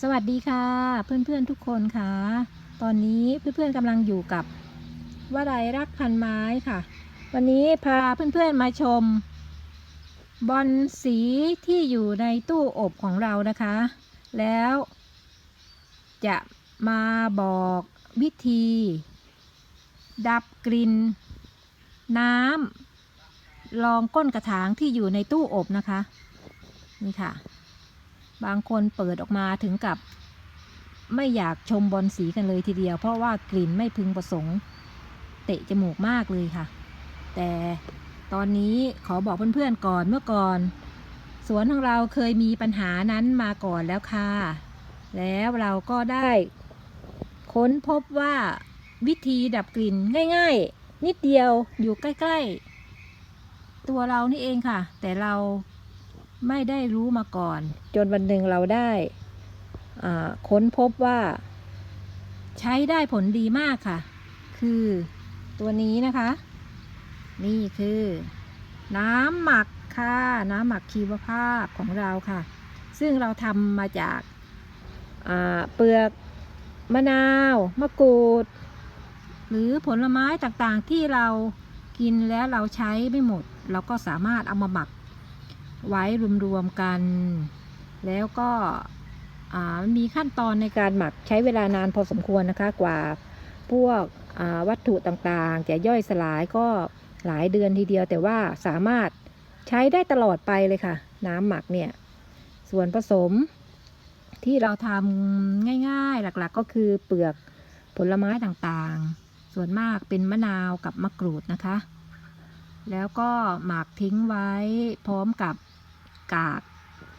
สวัสดีค่ะ เพื่อนๆทุกคนค่ะ ตอนนี้เพื่อนๆกำลังอยู่กับวลัยรักพันไม้ค่ะ วันนี้พาเพื่อนๆมาชม บอลสีที่อยู่ในตู้อบของเรานะคะ แล้ว จะมาบอกวิธี ดับกลิ่นน้ำรองก้นกระถางที่อยู่ในตู้อบนะคะ นี่ค่ะ บางคนเปิดออกมาถึงกับไม่อยากชมบอลสีกันเลยทีเดียว เพราะว่ากลิ่นไม่พึงประสงค์ เตะจมูกมากเลยค่ะ แต่ตอนนี้ขอบอกเพื่อนๆก่อนเมื่อก่อน สวนของเราเคยมีปัญหานั้นมาก่อนแล้วค่ะ แล้วเราก็ได้ค้นพบว่าวิธีดับกลิ่นง่าย ๆ นิดเดียวอยู่ใกล้ ๆ ตัวเรานี่เองค่ะ แต่เรา ไม่ได้รู้มาก่อน จนวันหนึ่งเราได้อ่าค้นพบว่า ใช้ได้ผลดีมากค่ะ คือตัวนี้นะคะ นี่คือ น้ำหมักค่ะ น้ำหมักชีวภาพของเราค่ะ ซึ่งเราทำมาจากอ่าเปลือกมะนาว มะกรูด หรือผลไม้ต่างๆที่เรากินแล้วเราใช้ไม่หมด เราก็สามารถเอามาหมัก ไว้รวมๆกัน แล้วก็มีขั้นตอนในการหมักใช้เวลานานพอสมควรนะคะกว่าพวกวัตถุต่างๆ จะย่อยสลายก็หลายเดือนทีเดียว แต่ว่าสามารถใช้ได้ตลอดไปเลยค่ะ น้ำหมักเนี่ย ส่วนผสมที่เราทำง่ายๆหลักๆ ก็คือเปลือกผลไม้ต่างๆ ส่วนมากเป็นมะนาวกับมะกรูดนะคะ แล้วก็หมักทิ้งไว้พร้อมกับ กาก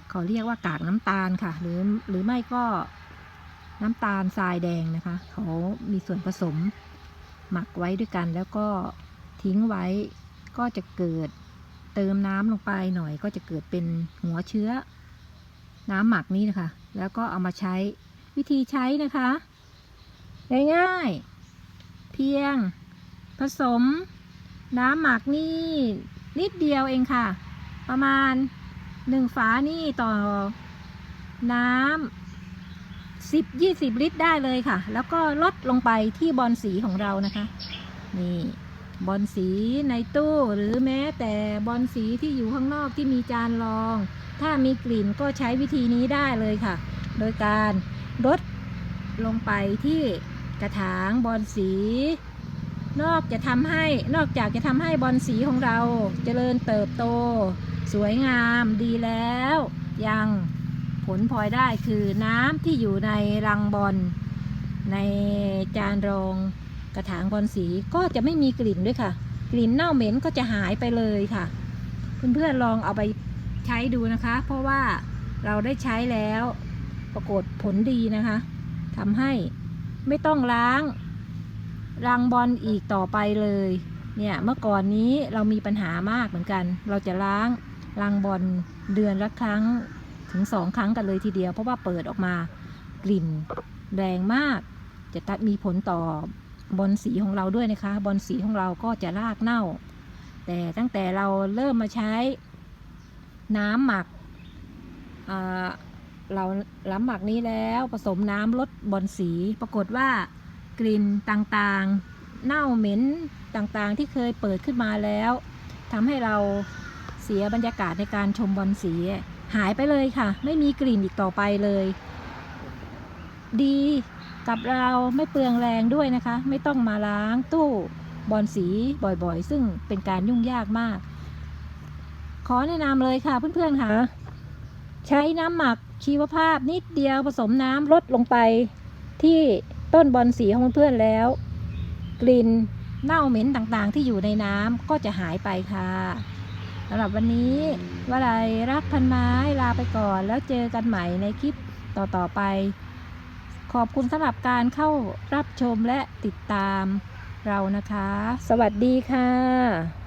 เขาเรียกว่ากากน้ำตาลค่ะ หรือหรือไม่ก็น้ำตาลทรายแดงนะคะ เขามีส่วนผสมหมักไว้ด้วยกัน แล้วก็ทิ้งไว้ก็จะเกิดเติมน้ำลงไปหน่อย ก็จะเกิดเป็นหัวเชื้อ น้ำหมักนี้นะคะ แล้วก็เอามาใช้วิธีใช้นะคะ ง่ายๆ เพียงผสมน้ำหมักนี่นิดเดียวเองค่ะ ประมาณ หนึ่งฝานี่ต่อน้ำสิบยี่สิบลิตรได้เลยค่ะ แล้วก็ลดลงไปที่บอลสีของเรานะคะ นี่บอลสีในตู้หรือแม้แต่บอลสีที่อยู่ข้างนอกที่มีจานรอง ถ้ามีกลิ่นก็ใช้วิธีนี้ได้เลยค่ะ โดยการลดลงไปที่กระถางบอลสี นอกจะทำให้นอกจากจะทำให้บอลสีของเราเจริญเติบโต สวยงามดีแล้ว ยังผลพลอยได้คือน้ำที่อยู่ในรังบอลในจานรองกระถางบอลสีก็จะไม่มีกลิ่นด้วยค่ะ กลิ่นเน่าเหม็นก็จะหายไปเลยค่ะ เพื่อนๆลองเอาไปใช้ดูนะคะ เพราะว่าเราได้ใช้แล้วปรากฏผลดีนะคะทำให้ไม่ต้องล้างรังบอลอีกต่อไปเลย เนี่ยเมื่อก่อนนี้เรามีปัญหามากเหมือนกัน เราจะล้าง รังบอลเดือนละครั้งถึงสองครั้งกันเลยทีเดียว เพราะว่าเปิดออกมากลิ่นแรงมาก จะตัดมีผลต่อบอลสีของเราด้วยนะคะ บอลสีของเราก็จะรากเน่า แต่ตั้งแต่เราเริ่มมาใช้น้ำหมักเราล้ำหมักนี้แล้วผสมน้ำลดบอลสี ปรากฏว่ากลิ่นต่างๆ เน่าเหม็นต่างๆที่เคยเปิดขึ้นมาแล้วทำให้เรา เสียบรรยากาศในการชมบอลสี หายไปเลยค่ะ ไม่มีกลิ่นอีกต่อไปเลย ดีกับเราไม่เปลืองแรงด้วยนะคะ ไม่ต้องมาล้างตู้บอลสีบ่อยๆ ซึ่งเป็นการยุ่งยากมาก ขอแนะนำเลยค่ะเพื่อนๆค่ะ ใช้น้ำหมักชีวภาพนิดเดียวผสมน้ำลดลงไปที่ต้นบอลสีของเพื่อนๆแล้ว กลิ่นเน่าเหม็นต่างๆที่อยู่ในน้ำก็จะหายไปค่ะ สำหรับวันนี้วลัยรักพันไม้ลาไปก่อน แล้วเจอกันใหม่ในคลิปต่อๆไป ขอบคุณสำหรับการเข้ารับชมและติดตามเรานะคะ สวัสดีค่ะ